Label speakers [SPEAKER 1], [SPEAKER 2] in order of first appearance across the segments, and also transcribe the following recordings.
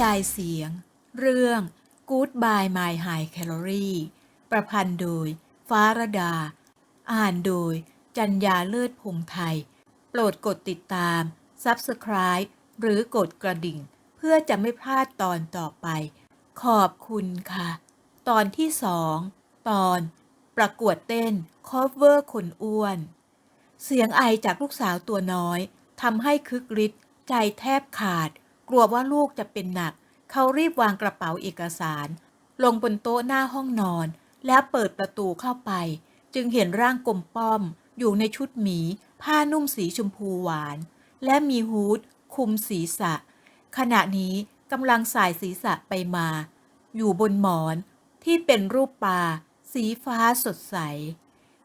[SPEAKER 1] ยายเสียง เรื่อง Goodbye My High Calorie ประพันธ์โดย ฟ้าระดา อ่านโดย จัญญาเลิศพงษ์ไทย โปรดกดติดตาม Subscribe หรือกดกระดิ่ง เพื่อจะไม่พลาดตอนต่อไป ขอบคุณค่ะ ตอนที่สองตอน ประกวดเต้น cover คนอ้วน เสียงไอจากลูกสาวตัวน้อยทำให้คึกฤทธิ์ใจแทบขาด กลัวว่าลูกจะเป็นหนัก เขารีบวางกระเป๋าเอกสาร ลงบนโต๊ะหน้าห้องนอน แล้วเปิดประตูเข้าไป จึงเห็นร่างกลมป้อม อยู่ในชุดหมี ผ้านุ่มสีชมพูหวาน และมีฮูดคลุมศีรษะ ขณะนี้กำลังสายศีรษะไปมา อยู่บนหมอนที่เป็นรูปปลาสีฟ้าสดใส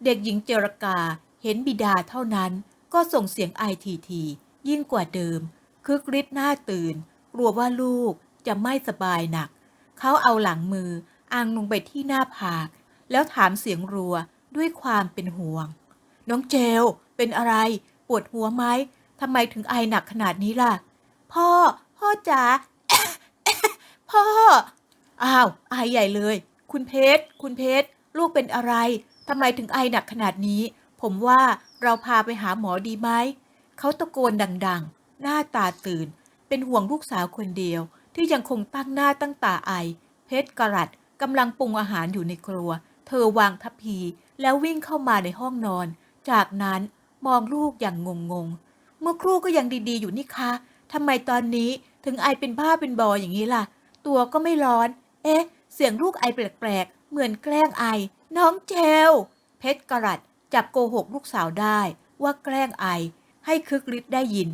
[SPEAKER 1] เด็กหญิงเจรกาเห็นบิดาเท่านั้นก็ส่งเสียงไอทีทียิ่งกว่าเดิม คึกฤทธิ์หน้าตื่น กลัวว่าลูกจะไม่สบายหนัก เขาเอาหลังมืออังลงไปที่หน้าผาก แล้วถามเสียงรัวด้วยความเป็นห่วง น้องเจล เป็นอะไร ปวดหัวไหมทำไมถึงไอหนักขนาดนี้ล่ะ พ่อ พ่อจ๋าพ่อ อ้าวไอใหญ่เลย คุณเพชร คุณเพชร ลูกเป็นอะไรทำไมถึงไอหนักขนาดนี้ ผมว่าเราพาไปหาหมอดีไหม เขาตะโกนดัง ๆ หน้าตาตื่น เป็นห่วงลูกสาวคนเดียว ที่ยังคงตั้งหน้าตั้งตาไอ เพชรกรัดกำลังปรุงอาหารอยู่ในครัว เธอวางทัพพีแล้ววิ่งเข้ามาในห้องนอน จากนั้นมองลูกอย่างงงๆเมื่อครู่ก็ยังดีๆอยู่นี่คะทำไมตอนนี้ถึงไอเป็นบ้าเป็นบออย่างนี้ล่ะ ตัวก็ไม่ร้อน เอ๊ะ เสียงลูกไอแปลกๆ เหมือนแกล้งไอ น้องเจลเพชรกระรัดจับโกหกลูกสาวได้ว่าแกล้งไอ ให้คึกฤทธิ์ได้ยิน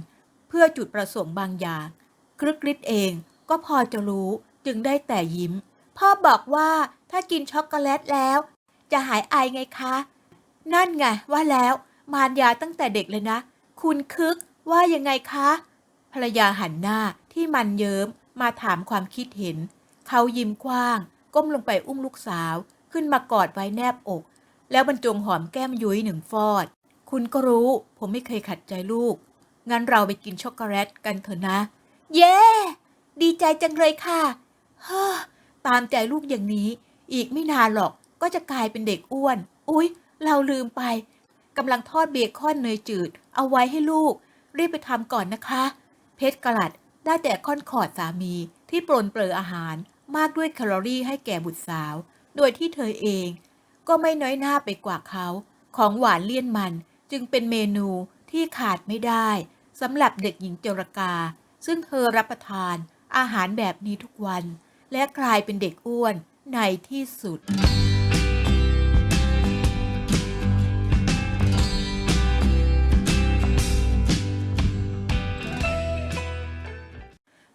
[SPEAKER 1] เพื่อจุดประสงค์บางอย่างคึกฤทธิ์เองก็พอจะรู้จึงได้แต่ยิ้ม พ่อบอกว่าถ้ากินช็อกโกแลตแล้ว จะหายไอไงคะ นั่นไงว่าแล้วมารยาตั้งแต่เด็กเลยนะ คุณคึกว่ายังไงคะ ภรรยาหันหน้าที่มันเยิ้มมาถามความคิดเห็น เขายิ้มกว้าง ก้มลงไปอุ้มลูกสาว ขึ้นมากอดไว้แนบอก แล้วบรรจงหอมแก้มยุ้ยหนึ่งฟอด คุณก็รู้ ผมไม่เคยขัดใจลูก งั้นเราไปกินช็อกโกแลตกันเถอะนะ เย้ดีใจจังเลยค่ะฮ่าตามใจลูกอย่างนี้ อีกไม่นานหรอกก็จะกลายเป็นเด็กอ้วน อุ๊ย เราลืมไปกำลังทอดเบคอนเนยจืด เอาไว้ให้ลูก รีบไปทำก่อนนะคะ เพชรกลัดได้แต่ค่อนขอดสามีที่ปรนเปรออาหารมากด้วยแคลอรี่ให้แก่บุตรสาว โดยที่เธอเอง ก็ไม่น้อยหน้าไปกว่าเขา ของหวานเลี่ยนมันจึงเป็นเมนูที่ขาดไม่ได้ สำหรับเด็กหญิงเจรกา ซึ่งเธอรับประทานอาหารแบบนี้ทุกวัน และกลายเป็นเด็กอ้วนในที่สุด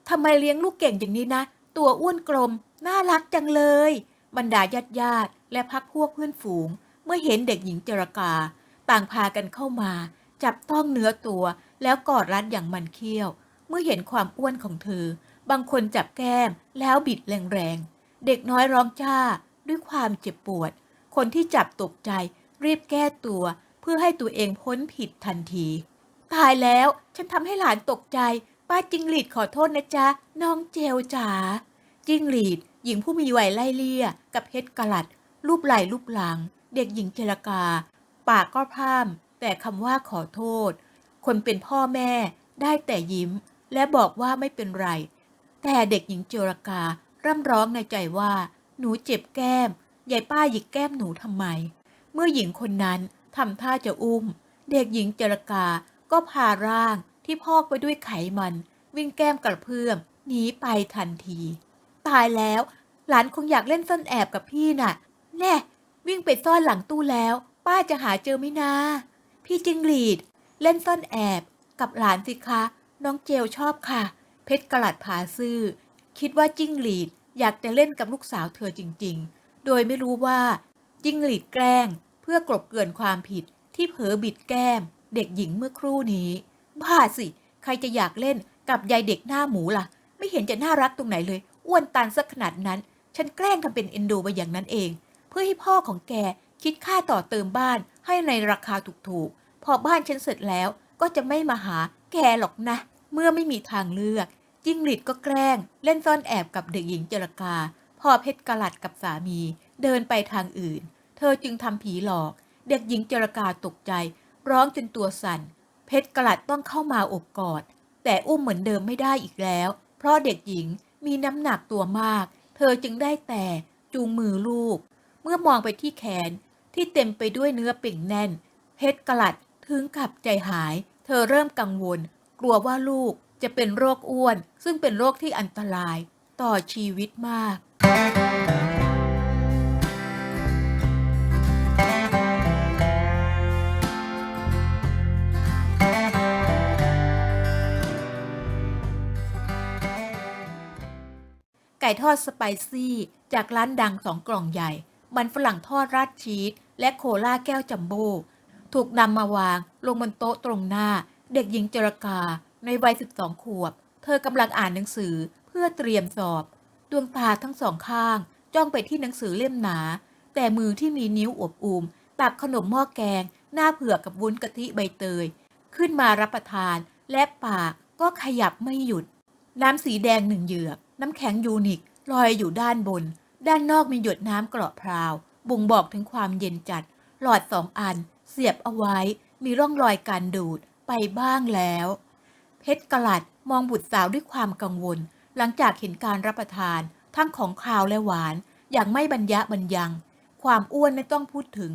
[SPEAKER 1] ทำไมเลี้ยงลูกเก่งอย่างนี้นะ ตัวอ้วนกลม น่ารักจังเลย บรรดาญาติญาติและพักพวกเพื่อนฝูง เมื่อเห็นเด็กหญิงเจรกา ต่างพากันเข้ามา จับต้องเนื้อตัว แล้วกอดรัดอย่างมันเคี้ยว เมื่อเห็นความอ้วนของเธอ บางคนจับแก้มแล้วบิดแรงๆ เด็กน้อยร้องจ้าด้วยความเจ็บปวด คนที่จับตกใจรีบแก้ตัว เพื่อให้ตัวเองพ้นผิดทันที ตายแล้วฉันทำให้หลานตกใจ ป้าจิงหลีดขอโทษนะจ๊ะ น้องเจลจ๋าจิงหลีด หญิงผู้มีวัยไล่เลี่ย กับเพชรกลัด รูปไหล่รูปหลัง เด็กหญิงเจรกา ปากก็พร่ำแต่คำว่าขอโทษ คนเป็นพ่อแม่ได้แต่ยิ้ม และบอกว่าไม่เป็นไร แต่เด็กหญิงเจรการ่ำร้องในใจว่า หนูเจ็บแก้มยายป้าหยิกแก้มหนูทำไม เมื่อหญิงคนนั้นทำท่าจะอุ้ม เด็กหญิงเจรกาก็พาร่างที่พอกไปด้วยไขมัน วิ่งแก้มกระเพื่อมหนีไปทันที ตายแล้ว หลานคงอยากเล่นซ่อนแอบกับพี่น่ะ แน่ วิ่งไปซ่อนหลังตู้แล้ว ป้าจะหาเจอไหมนาพี่จิงหลีด เล่นซ่อนแอบกับหลานสิคะ น้องเจลชอบค่ะ เพชรกระลัดผาซื่อ คิดว่าจิ้งหรีดอยากจะเล่นกับลูกสาวเธอจริง ๆ โดยไม่รู้ว่า จิ้งหรีดแกล้ง เพื่อกลบเกลื่อนความผิดที่เผลอบิดแก้ม เด็กหญิงเมื่อครู่นี้ บ้าสิ ใครจะอยากเล่นกับยายเด็กหน้าหมูล่ะ ไม่เห็นจะน่ารักตรงไหนเลย อ้วนตันสักขนาดนั้น ฉันแกล้งทำเป็นเอ็นดูไปอย่างนั้นเอง เพื่อให้พ่อของแกคิดค่าต่อเติมบ้านให้ในราคาถูกๆ พอบ้านฉันเสร็จแล้วก็จะไม่มาหาแกหรอกนะ เมื่อไม่มีทางเลือก จิ้งหรีดก็แกล้ง เล่นซ่อนแอบกับเด็กหญิงเจรกาพอเพชรกลัดกับสามีเดินไปทางอื่น เธอจึงทำผีหลอก เด็กหญิงเจรกาตกใจ ร้องจนตัวสั่น เพชรกลัดต้องเข้ามาอบกอด แต่อุ้มเหมือนเดิมไม่ได้อีกแล้ว เพราะเด็กหญิงมีน้ำหนักตัวมาก เธอจึงได้แต่จูงมือลูก เมื่อมองไปที่แขนที่เต็มไปด้วยเนื้อเป่งแน่น เพชรกลัด ถึงกับใจหาย เธอเริ่มกังวล กลัวว่าลูกจะเป็นโรคอ้วน ซึ่งเป็นโรคที่อันตรายต่อชีวิตมาก ไก่ทอดสไปซี่จากร้านดังสองกล่องใหญ่ มันฝรั่งทอดราดชีสและโคลาแก้วจัมโบ้ ถูกนำมาวางลงบนโต๊ะตรงหน้า เด็กหญิงเจรกา ในวัย 12 ขวบ เธอกำลังอ่านหนังสือเพื่อเตรียมสอบ ดวงตาทั้งสองข้าง จ้องไปที่หนังสือเล่มหนา แต่มือที่มีนิ้วอวบอุ่มตักขนมหม้อแกง หน้าเผือกกับวุ้นกะทิใบเตย ขึ้นมารับประทานและปากก็ขยับไม่หยุด น้ำสีแดงหนึ่งเหยือกน้ำแข็งยูนิคลอยอยู่ด้านบน ด้านนอกมีหยดน้ำเกราะพราว บ่งบอกถึงความเย็นจัด หลอดสองอัน เสียบเอาไว้มีร่องรอยการดูดไปบ้างแล้ว เพชรกลัดมองบุตรสาวด้วยความกังวล หลังจากเห็นการรับประทาน ทั้งของคาวและหวานอย่างไม่บรรยะบรรยัง ความอ้วนไม่ต้องพูดถึง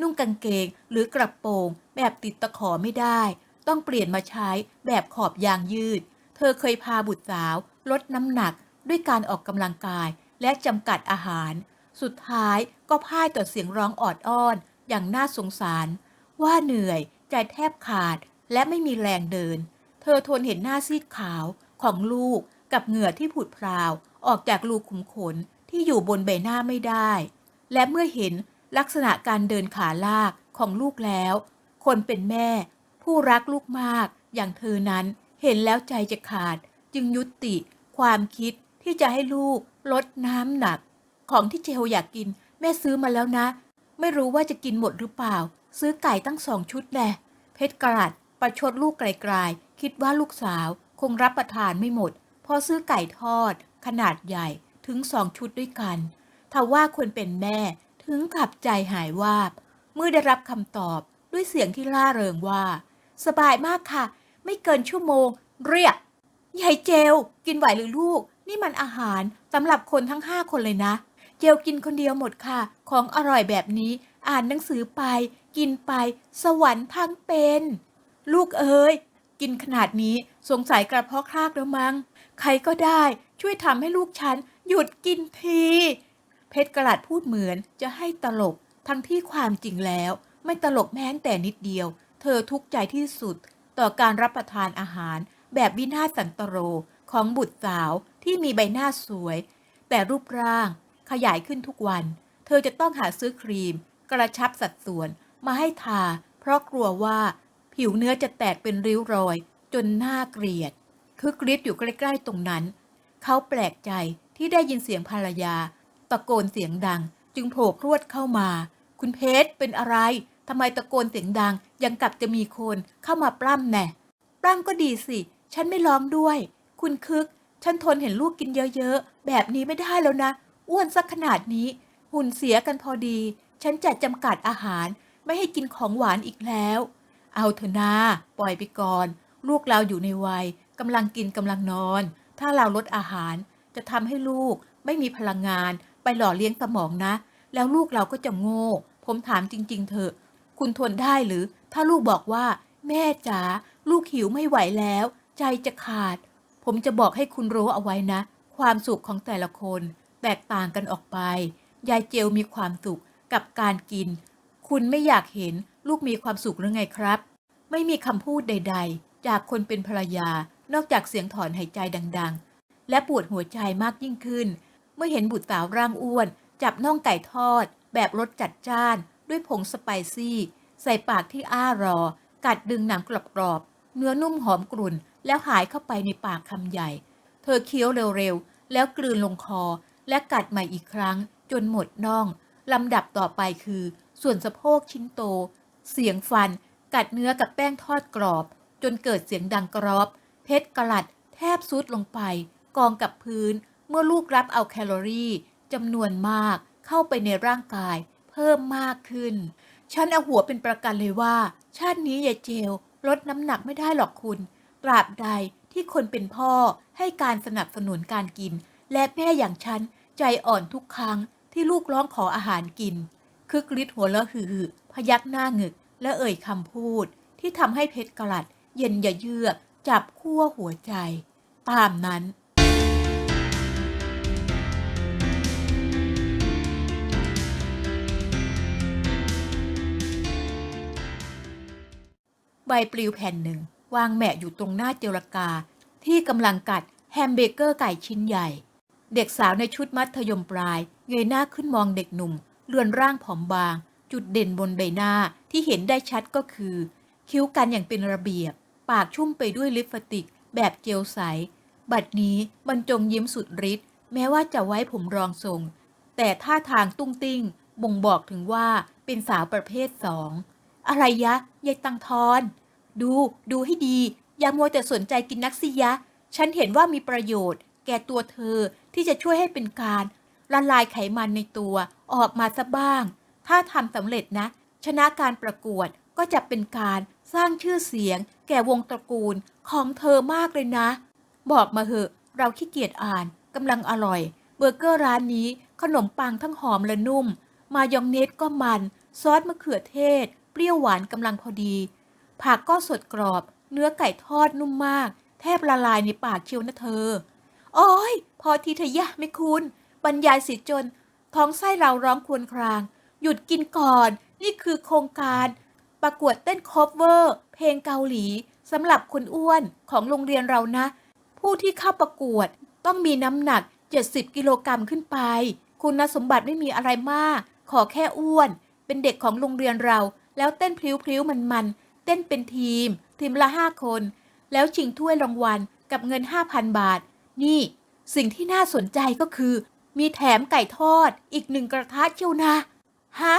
[SPEAKER 1] นุ่งกางเกงหรือกระโปรง แบบติดตะขอไม่ได้ ต้องเปลี่ยนมาใช้แบบขอบยางยืด เธอเคยพาบุตรสาว ลดน้ำหนักด้วยการออกกำลังกายและจำกัดอาหาร สุดท้ายก็พ่ายต่อเสียงร้องออดอ้อน อย่างน่าสงสาร ว่าเหนื่อย ใจแทบขาดและไม่มีแรงเดิน เธอทนเห็นหน้าซีดขาวของลูกกับเหงื่อที่ผุดพราว ออกจากรูขุมขนที่อยู่บนใบหน้าไม่ได้ และเมื่อเห็นลักษณะการเดินขาลากของลูกแล้ว คนเป็นแม่ ผู้รักลูกมากอย่างเธอนั้นเห็นแล้วใจจะขาด จึงยุติ ความคิดที่จะให้ลูกลดน้ำหนัก ของที่เจลอยากกินแม่ซื้อมาแล้วนะ ไม่รู้ว่าจะกินหมดหรือเปล่า ซื้อไก่ตั้งสองชุดแหละ เพชรกรัดประชดลูกไกลๆ คิดว่าลูกสาวคงรับประทานไม่หมด พอซื้อไก่ทอด ขนาดใหญ่ถึงสองชุดด้วยกันทว่าคนเป็นแม่ถึงกับใจหายวาบ เมื่อได้รับคำตอบด้วยเสียงที่ล่าเริงว่า สบายมากค่ะ ไม่เกินชั่วโมง เรียกยายเจล กินไหวหรือลูก นี่มันอาหารสำหรับคนทั้งห้าคนเลยนะ เจลกินคนเดียวหมดค่ะ ของอร่อยแบบนี้ อ่านหนังสือไป กินไป สวรรค์พังเป็น ลูกเอ๋ยกินขนาดนี้สงสัยกระเพาะคลากแล้วมั้งใครก็ได้ช่วยทำให้ลูกฉันหยุดกินที เพชรกระดาษพูดเหมือนจะให้ตลก ทั้งที่ความจริงแล้ว ไม่ตลกแม้แต่นิดเดียว เธอทุกข์ใจที่สุด ต่อการรับประทานอาหาร แบบวินาศสันตโรของบุตรสาวที่มีใบหน้าสวย แต่รูปร่าง ขยายขึ้นทุกวัน เธอจะต้องหาซื้อครีม กระชับสัดส่วนมาให้ทา เพราะกลัวว่าผิวเนื้อจะแตกเป็นริ้วรอย จนน่าเกลียด คือกริดอยู่ใกล้ๆตรงนั้น เขาแปลกใจที่ได้ยินเสียงภรรยา ตะโกนเสียงดัง จึงโผล่พรวดเข้ามา คุณเพชรเป็นอะไรทำไมตะโกนเสียงดัง ยังกลับจะมีคนเข้ามาปล้ำแน่ปล้ำก็ดีสิ ฉันไม่ร้องด้วย คุณคึก ฉันทนเห็นลูกกินเยอะๆ แบบนี้ไม่ได้แล้วนะ อ้วนสักขนาดนี้ หุ่นเสียกันพอดี ฉันจะจำกัดอาหารไม่ให้กินของหวานอีกแล้ว เอาเถอะนาปล่อยไปก่อน ลูกเราอยู่ในวัยกำลังกินกำลังนอน ถ้าเราลดอาหาร จะทำให้ลูกไม่มีพลังงาน ไปหล่อเลี้ยงสมองนะ แล้วลูกเราก็จะโง่ ผมถามจริง ๆ เถอะ คุณทนได้หรือ ถ้าลูกบอกว่า แม่จ๋าลูกหิวไม่ไหวแล้ว ใจจะขาด ผมจะบอกให้คุณรู้เอาไว้นะ ความสุขของแต่ละคน แตกต่างกันออกไป ยายเจลมีความสุขกับการกิน คุณไม่อยากเห็นลูกมีความสุขหรือไงครับ ไม่มีคำพูดใด ๆ จากคนเป็นภรรยา นอกจากเสียงถอนหายใจดัง ๆ และปวดหัวใจมากยิ่งขึ้น เมื่อเห็นบุตรสาวร่างอ้วน จับน่องไก่ทอด แบบรสจัดจ้าน ด้วยผงสไปซี่ ใส่ปากที่อ้ารอ กัดดึงหนังกรอบๆเนื้อนุ่มหอมกรุ่น แล้วหายเข้าไปในปากคำใหญ่ เธอเคี้ยวเร็วๆแล้วกลืนลงคอ และกัดใหม่อีกครั้งจนหมดน่องลำดับต่อไปคือ ส่วนสะโพกชิ้นโต เสียงฟัน กัดเนื้อกับแป้งทอดกรอบ จนเกิดเสียงดังกรอบ เพชรกลัด แทบซุดลงไป กองกับพื้น เมื่อลูกรับเอาแคลอรี่จำนวนมากเข้าไปในร่างกาย เพิ่มมากขึ้น ฉันเอาหัวเป็นประกันเลยว่า ชาตินี้ยายเจลลดน้ำหนักไม่ได้หรอกคุณ ตราบใดที่คนเป็นพ่อให้การสนับสนุนการกิน และแม่อย่างฉันใจอ่อนทุกครั้งที่ลูกร้องขออาหารกิน คึกฤทธิ์หัวเราะหือพยักหน้าหงึก และเอ่ยคำพูด ที่ทำให้เพชรกลัด เย็นอย่าเยือก จับขั้วหัวใจ ตามนั้นใบปลิวแผ่นหนึ่ง วางแหมะอยู่ตรงหน้าเจรกา ที่กำลังกัดแฮมเบเกอร์ไก่ชิ้นใหญ่ เด็กสาวในชุดมัธยมปลาย เงยหน้าขึ้นมองเด็กหนุ่มเลือนร่างผอมบาง จุดเด่นบนใบหน้าที่เห็นได้ชัดก็คือ คิ้วกันอย่างเป็นระเบียบ ปากชุ่มไปด้วยลิปสติก แบบเจลใส บัดนี้บรรจงยิ้มสุดฤทธิ์แม้ว่าจะไว้ผมรองทรง แต่ท่าทางตุ้งติ้ง บ่งบอกถึงว่าเป็นสาวประเภทสองอะไรยะยายตังทอนดู ดูให้ดี อย่ามัวแต่สนใจกินนักสิยะ ฉันเห็นว่ามีประโยชน์ แก่ตัวเธอ ที่จะช่วยให้เป็นการละลายไขมันในตัวออกมาซะบ้าง ถ้าทำสำเร็จนะ ชนะการประกวดก็จะเป็นการสร้างชื่อเสียง แก่วงตระกูลของเธอมากเลยนะ บอกมาเหอะ เราขี้เกียจอ่านกำลังอร่อย เบอร์เกอร์ร้านนี้ขนมปังทั้งหอมและนุ่ม มายองเนสก็มัน ซอสมะเขือเทศ เปรี้ยวหวานกำลังพอดี ผักก็สดกรอบ เนื้อไก่ทอดนุ่มมาก แทบละลายในปากเชียวนะเธอ โอ้ย พอทีเถอะยะไม่คุณบรรยายสิจน ท้องไส้เราร้องครวญคราง หยุดกินก่อน นี่คือโครงการ ประกวดเต้นคอฟเวอร์ เพลงเกาหลีสำหรับคนอ้วนของโรงเรียนเรานะ ผู้ที่เข้าประกวดต้องมีน้ำหนัก 70 กิโลกรัมขึ้นไป คุณสมบัติไม่มีอะไรมาก ขอแค่อ้วน เป็นเด็กของโรงเรียนเรา แล้วเต้นพลิ้วๆมันๆ เต้นเป็นทีม ทีมละห้าคน แล้วชิงถ้วยรางวัลกับเงิน 5,000 บาท นี่ สิ่งที่น่าสนใจก็คือ มีแถมไก่ทอดอีกหนึ่งกระทะเชียวนะ ฮะ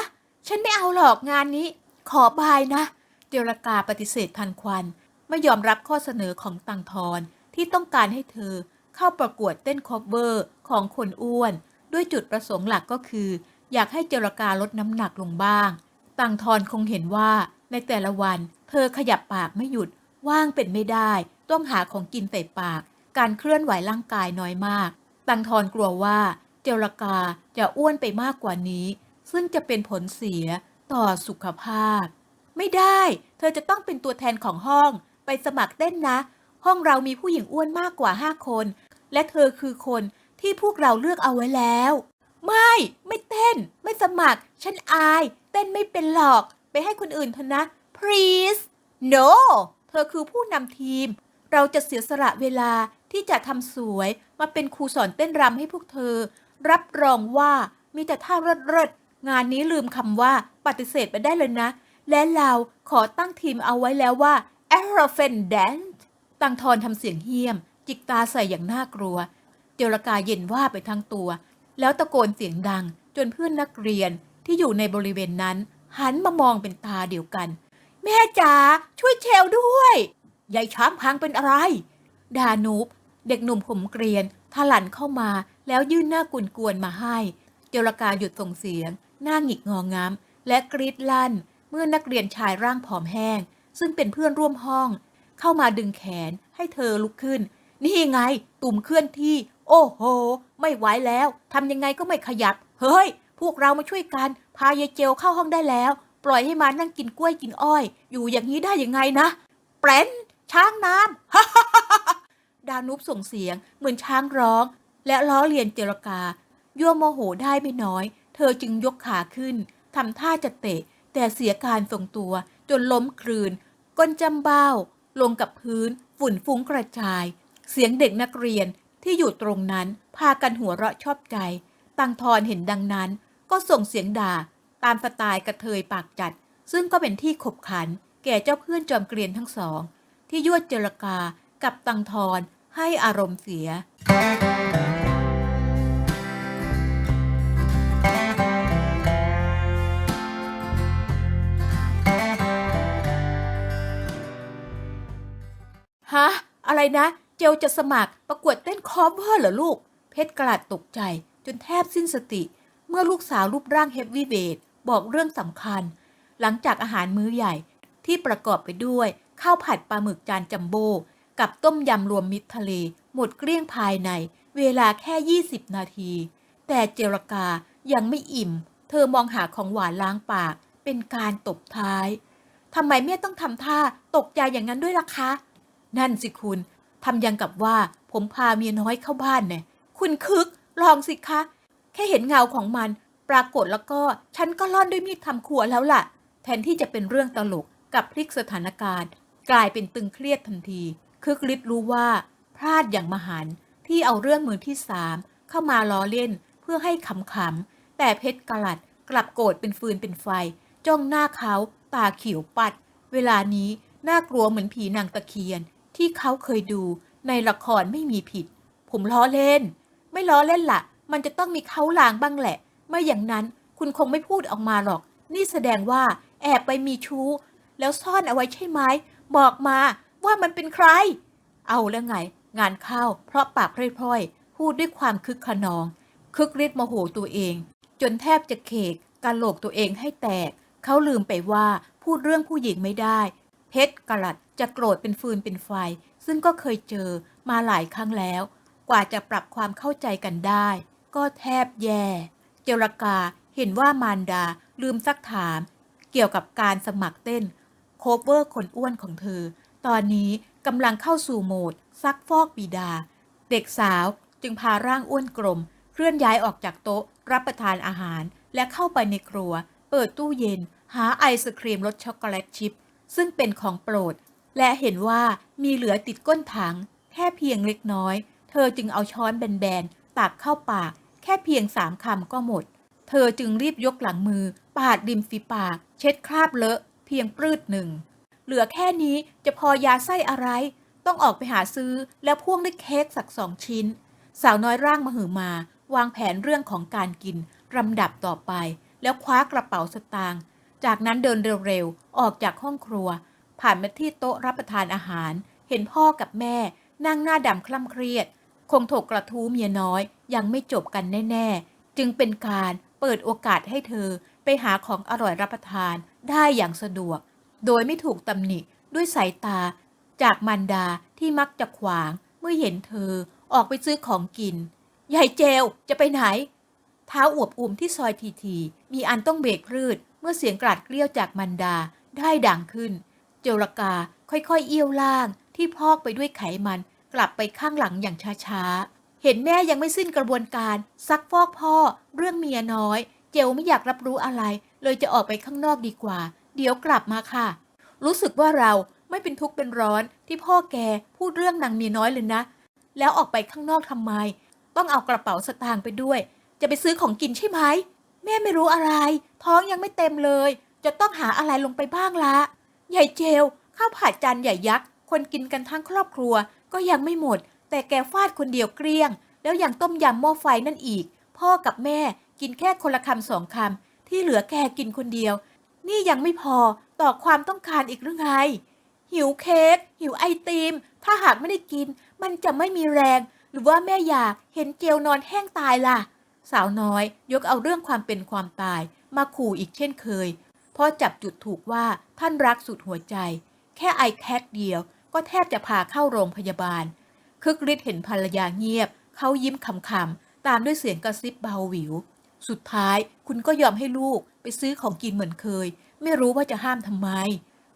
[SPEAKER 1] ฉันไม่เอาหรอกงานนี้ ขอบายนะ เจรกาปฏิเสธทันควัน ไม่ยอมรับข้อเสนอของตังทอนที่ต้องการให้เธอเข้าประกวดเต้นคอเวอร์ของคนอ้วน ด้วยจุดประสงค์หลักก็คือ อยากให้เจรกาลดน้ำหนักลงบ้าง ตังทอนคงเห็นว่าในแต่ละวัน เธอขยับปากไม่หยุดว่างเป็นไม่ได้ ต้องหาของกินใส่ปาก การเคลื่อนไหวร่างกายน้อยมากตังทอนกลัวว่าเจรกาจะอ้วนไปมากกว่านี้ ซึ่งจะเป็นผลเสียต่อสุขภาพ ไม่ได้ เธอจะต้องเป็นตัวแทนของห้อง ไปสมัครเต้นนะ ห้องเรามีผู้หญิงอ้วนมากกว่าห้าคน และเธอคือคนที่พวกเราเลือกเอาไว้แล้ว ไม่ ไม่เต้น ไม่สมัคร ฉันอาย เต้นไม่เป็นหรอก ไปให้คนอื่นเถอะนะ please no เธอคือผู้นำทีม เราจะเสียสละเวลา ที่จะทำสวยมาเป็นครูสอนเต้นรำให้พวกเธอ รับรองว่ามีแต่ท่าเลิศๆงานนี้ลืมคำว่าปฏิเสธไปได้เลยนะ และเราขอตั้งทีมเอาไว้แล้วว่า a r o p h a n Dance ตังทอนทำเสียงเฮี้ยม จิกตาใส่อย่างน่ากลัว เจรกาเย็นว่าไปทั้งตัว แล้วตะโกนเสียงดัง จนเพื่อนนักเรียนที่อยู่ในบริเวณนั้น หันมามองเป็นตาเดียวกัน แม่จ๋าช่วยเชลด้วยยายช้างพังเป็นอะไร ดานูบ เด็กหนุ่มผมเกรียนทะลันเข้ามาแล้วยื่นหน้ากุนกวนมาให้ เจรกาหยุดส่งเสียง หน้าหงิกงองามและกรีดลั่น เมื่อนักเรียนชายร่างผอมแห้ง ซึ่งเป็นเพื่อนร่วมห้อง เข้ามาดึงแขนให้เธอลุกขึ้น นี่ไง ตุ่มเคลื่อนที่ โอ้โห ไม่ไหวแล้วทำยังไงก็ไม่ขยับ เฮ้ย พวกเรามาช่วยกัน พายายเจลเข้าห้องได้แล้ว ปล่อยให้มานั่งกินกล้วยกินอ้อย อยู่อย่างนี้ได้ยังไงนะ แปรนช้างน้ำ ดานุบส่งเสียง เหมือนช้างร้อง และล้อเลียนเจรกา ยั่วโมโหได้ไม่น้อย เธอจึงยกขาขึ้นทำท่าจะเตะ แต่เสียการทรงตัว จนล้มคลืน ก้นจำเบ้า ลงกับพื้น ฝุ่นฟุ้งกระจาย เสียงเด็กนักเรียนที่อยู่ตรงนั้น พากันหัวเราะชอบใจ ตังทอนเห็นดังนั้น ก็ส่งเสียงด่า ตามสไตล์กระเทยปากจัด ซึ่งก็เป็นที่ขบขัน แก่เจ้าเพื่อนจอมเกรียนทั้งสอง ที่ยวดเจรกา กับตังทอนให้อารมณ์เสีย ฮะ อะไรนะ เจลจะสมัครประกวดเต้นคอฟเวอร์เหรอลูก เพชรกระดตกใจ จนแทบสิ้นสติ เมื่อลูกสาวรูปร่างเฮฟวีเวทบอกเรื่องสำคัญ หลังจากอาหารมื้อใหญ่ที่ประกอบไปด้วย ข้าวผัดปลาหมึกจานจัมโบ้ กับต้มยำรวมมิตรทะเล หมดเกลี้ยงภายใน เวลาแค่ 20 นาที แต่เจรกายังไม่อิ่ม เธอมองหาของหวานล้างปาก เป็นการตบท้ายทำไมแม่ต้องทำท่าตกใจอย่างนั้นด้วยล่ะคะ นั่นสิคุณทำยังกับว่าผมพาเมียน้อยเข้าบ้านเนี่ยคุณคึกลองสิคะ แค่เห็นเงาของมัน ปรากฏแล้วก็ ฉันก็ล่อนด้วยมีดทำครัวแล้วล่ะ แทนที่จะเป็นเรื่องตลกกับพลิกสถานการณ์ กลายเป็นตึงเครียดทันที คึกฤทธิ์รู้ว่าพลาดอย่างมหันที่เอาเรื่องมือที่สามเข้ามาล้อเล่นเพื่อให้ขำๆแต่เพชรกลัดกลับโกรธเป็นฟืนเป็นไฟ จ้องหน้าเขาตาเขียวปัด เวลานี้น่ากลัวเหมือนผีนางตะเคียน ที่เขาเคยดูในละครไม่มีผิด ผมล้อเล่น ไม่ล้อเล่นละ่ะ มันจะต้องมีเขาลางบ้างแหละไม่อย่างนั้นคุณคงไม่พูดออกมาหรอก นี่แสดงว่าแอบไปมีชู้ แล้วซ่อนเอาไว้ใช่ไหมบอกมา ว่ามันเป็นใคร เอาแล้วไง งานเข้า เพราะปากพร่อยๆพูดด้วยความคึกขนอง คึกฤทธิ์โมโหตัวเอง จนแทบจะเคกกะโหลกตัวเองให้แตก เขาลืมไปว่าพูดเรื่องผู้หญิงไม่ได้ เพชรกลัดจะโกรธเป็นฟืนเป็นไฟ ซึ่งก็เคยเจอมาหลายครั้งแล้ว กว่าจะปรับความเข้าใจกันได้ ก็แทบแย่ เจรกาเห็นว่ามารดาลืมซักถาม เกี่ยวกับการสมัครเต้นโคเวอร์คนอ้วนของเธอ ตอนนี้กำลังเข้าสู่โหมด ซักฟอกบิดา เด็กสาวจึงพาร่างอ้วนกลม เคลื่อนย้ายออกจากโต๊ะ รับประทานอาหาร และเข้าไปในครัว เปิดตู้เย็น หาไอศครีมรสช็อกโกแลตชิพซึ่งเป็นของโปรด และเห็นว่ามีเหลือติดก้นถัง แค่เพียงเล็กน้อย เธอจึงเอาช้อนแบนๆตักเข้าปาก แค่เพียงสามคำก็หมด เธอจึงรีบยกหลังมือ ปาดริมฝีปาก เช็ดคราบเลอะ เพียงปลืดหนึ่ง เหลือแค่นี้จะพอยาไส้อะไร ต้องออกไปหาซื้อแล้วพ่วงด้วยเค้กสักสองชิ้น สาวน้อยร่างมหือมา วางแผนเรื่องของการกินลำดับต่อไป แล้วคว้ากระเป๋าสตางค์จากนั้นเดินเร็วๆ ออกจากห้องครัว ผ่านมาที่โต๊ะรับประทานอาหาร เห็นพ่อกับแม่ นั่งหน้าดำคล่ำเครียด คงถกกระทู้เมียน้อย ยังไม่จบกันแน่ๆ จึงเป็นการเปิดโอกาสให้เธอไปหาของอร่อยรับประทานได้อย่างสะดวก โดยไม่ถูกตำหนิด้วยสายตา จากมันดาที่มักจะขวางเมื่อเห็นเธอออกไปซื้อของกิน ยายเจลจะไปไหน เท้าอวบอุ่มที่ซอยทีที มีอันต้องเบรกพืด เมื่อเสียงกราดเกลี้ยวจากมันดาได้ดังขึ้น เจรกาค่อยๆเอี้ยวล่างที่พอกไปด้วยไขมันกลับไปข้างหลังอย่างช้าๆ เห็นแม่ยังไม่สิ้นกระบวนการซักฟอกพ่อ เรื่องเมียน้อย เจลไม่อยากรับรู้อะไร เลยจะออกไปข้างนอกดีกว่า เดี๋ยวกลับมาค่ะ รู้สึกว่าเราไม่เป็นทุกข์เป็นร้อนที่พ่อแกพูดเรื่องนางเมียน้อยเลยนะ แล้วออกไปข้างนอกทำไม ต้องเอากระเป๋าสตางค์ไปด้วย จะไปซื้อของกินใช่ไหมแม่ไม่รู้อะไร ท้องยังไม่เต็มเลย จะต้องหาอะไรลงไปบ้างละใหญ่เจลข้าวผัดจานใหญ่ยักษ์คนกินกันทั้งครอบครัว ก็ยังไม่หมด แต่แกฟาดคนเดียวเกลี้ยง แล้วยังต้มยำหม้อไฟนั่นอีก พ่อกับแม่กินแค่คนละคำสองคำที่เหลือแกกินคนเดียว นี่ยังไม่พอต่อความต้องการอีกหรือไง หิวเค้กหิวไอติม ถ้าหากไม่ได้กิน มันจะไม่มีแรง หรือว่าแม่อยากเห็นเกลนอนแห้งตายล่ะ สาวน้อยยกเอาเรื่องความเป็นความตาย มาขู่อีกเช่นเคย เพราะจับจุดถูกว่าท่านรักสุดหัวใจ แค่ไอแคทเดียว ก็แทบจะพาเข้าโรงพยาบาล คึกฤทธิ์เห็นภรรยาเงียบ เขายิ้มคำๆตามด้วยเสียงกระซิบเบาหวิว สุดท้ายคุณก็ยอมให้ลูก ไปซื้อของกินเหมือนเคย ไม่รู้ว่าจะห้ามทำไม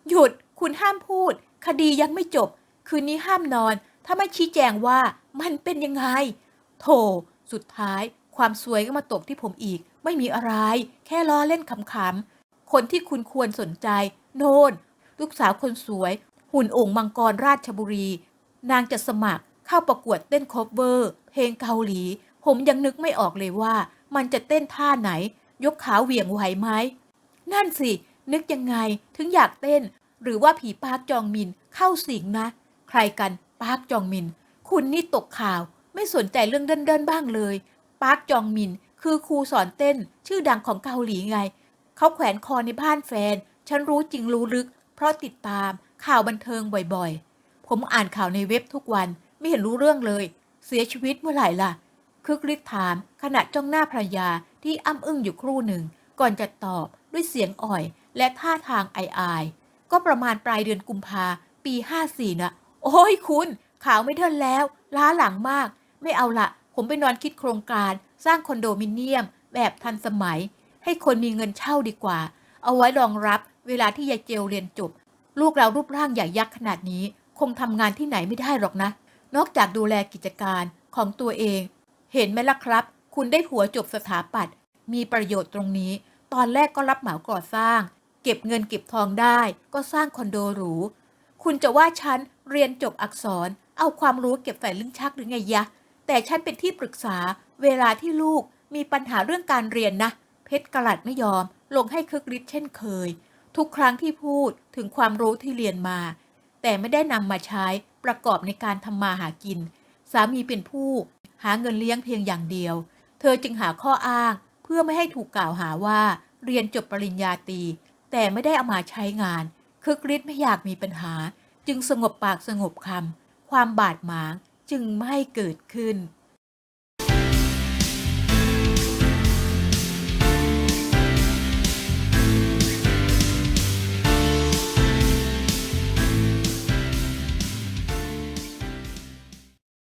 [SPEAKER 1] หยุด คุณห้ามพูด คดียังไม่จบ คืนนี้ห้ามนอน ถ้าไม่ชี้แจงว่ามันเป็นยังไง โถ สุดท้าย ความสวยก็มาตกที่ผมอีก ไม่มีอะไร แค่ล้อเล่นขำๆ คนที่คุณควรสนใจ โน่น ลูกสาวคนสวย หุ่นองค์มังกรราชบุรี นางจะสมัครเข้าประกวดเต้นคอฟเวอร์ เพลงเกาหลี ผมยังนึกไม่ออกเลยว่า มันจะเต้นท่าไหน ยกขาเหวี่ยงไหวไหมนั่นสิ นึกยังไงถึงอยากเต้น หรือว่าผีปาร์กจองมินเข้าสิงนะ ใครกันปาร์กจองมิน คุณนี่ตกข่าว ไม่สนใจเรื่องเดินๆบ้างเลยปาร์กจองมิน คือครูสอนเต้น ชื่อดังของเกาหลีไง เขาแขวนคอในบ้านแฟน ฉันรู้จริงรู้ลึก เพราะติดตามข่าวบันเทิงบ่อยๆ ผมอ่านข่าวในเว็บทุกวันไม่เห็นรู้เรื่องเลย เสียชีวิตเมื่อไหร่ล่ะ คึกฤทธิ์ถาม ขณะจ้องหน้าภรรยาที่อ้ำอึ้งอยู่ครู่หนึ่ง ก่อนจะตอบด้วยเสียงอ่อย และท่าทางอาย ก็ประมาณปลายเดือนกุมภาปี 54นะโอ้ยคุณขาวไม่เดินแล้ว ล้าหลังมาก ไม่เอาละผมไปนอนคิดโครงการ สร้างคอนโดมิเนียม แบบทันสมัย ให้คนมีเงินเช่าดีกว่า เอาไว้รองรับเวลาที่ยายเจลเรียนจบ ลูกเรารูปร่างใหญ่ยักษ์ขนาดนี้ คงทำงานที่ไหนไม่ได้หรอกนะ นอกจากดูแลกิจการของตัวเอง เห็นไหมล่ะครับ คุณได้ผัวจบสถาปัตย์มีประโยชน์ตรงนี้ ตอนแรกก็รับเหมาก่อสร้าง เก็บเงินเก็บทองได้ ก็สร้างคอนโดหรู คุณจะว่าฉันเรียนจบอักษร เอาความรู้เก็บใส่ลิ้นชักหรือไงยะ แต่ฉันเป็นที่ปรึกษา เวลาที่ลูกมีปัญหาเรื่องการเรียนนะ เพชรกลัดไม่ยอม ลงให้คึกฤทธิ์เช่นเคย ทุกครั้งที่พูดถึงความรู้ที่เรียนมา แต่ไม่ได้นำมาใช้ประกอบในการทำมาหากิน สามีเป็นผู้ หาเงินเลี้ยงเพียงอย่างเดียว เธอจึงหาข้ออ้างเพื่อไม่ให้ถูกกล่าวหาว่าเรียนจบปริญญาตรีแต่ไม่ได้เอามาใช้งาน คึกฤทธิ์ไม่อยากมีปัญหา จึงสงบปากสงบคำความบาดหมางจึงไม่เกิดขึ้น